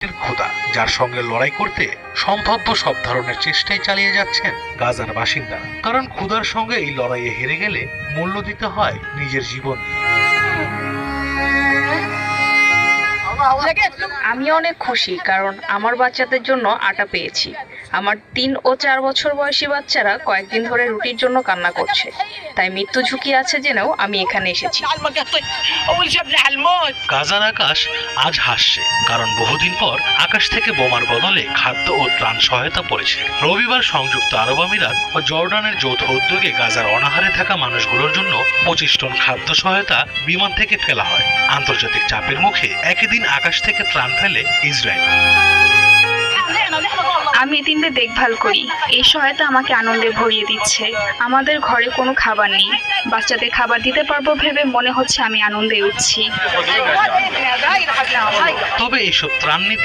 ক্ষুধা যার সঙ্গে লড়াই করতে সম্ভাব্য সব ধরনের চেষ্টাই চালিয়ে যাচ্ছেন গাজার বাসিন্দারা কারণ ক্ষুধার সঙ্গে এই লড়াইয়ে হেরে গেলে মূল্য দিতে হয় নিজের জীবন দিয়ে। আমি অনেক খুশি, কারণ আমার বাচ্চাদের জন্য আটা পেয়েছি। আমার তিন ও চার বছর বয়সী বাচ্চারা কয়েকদিন ধরে রুটির জন্য কান্না করছে। তাই মৃত্যু ঝুঁকি আছে জেনেও আমি এখানে এসেছি। গাজার আকাশ আজ হাসছে, কারণ বহুদিন পর আকাশ থেকে বোমার বদলে খাদ্য ও ত্রাণ সহায়তা পড়েছে। রবিবার সংযুক্ত আরব আমিরাত ও জর্ডানের যৌথ উদ্যোগে গাজার অনাহারে থাকা মানুষগুলোর জন্য পঁচিশ টন খাদ্য সহায়তা বিমান থেকে ফেলা হয়। আন্তর্জাতিক চাপের মুখে একই দিন আকাশ থেকে ত্রাণ ফেলে ইসরায়েল। আমি এতিমদের দেখভাল করি। এই সহায়তা আমাকে আনন্দে ভরিয়ে দিচ্ছে। আমাদের ঘরে কোনো খাবার নেই। বাচ্চাদের খাবার দিতে পারব ভেবে মনে হচ্ছে আমি আনন্দে উঠছি। তবে এইসব ত্রাণ নীতি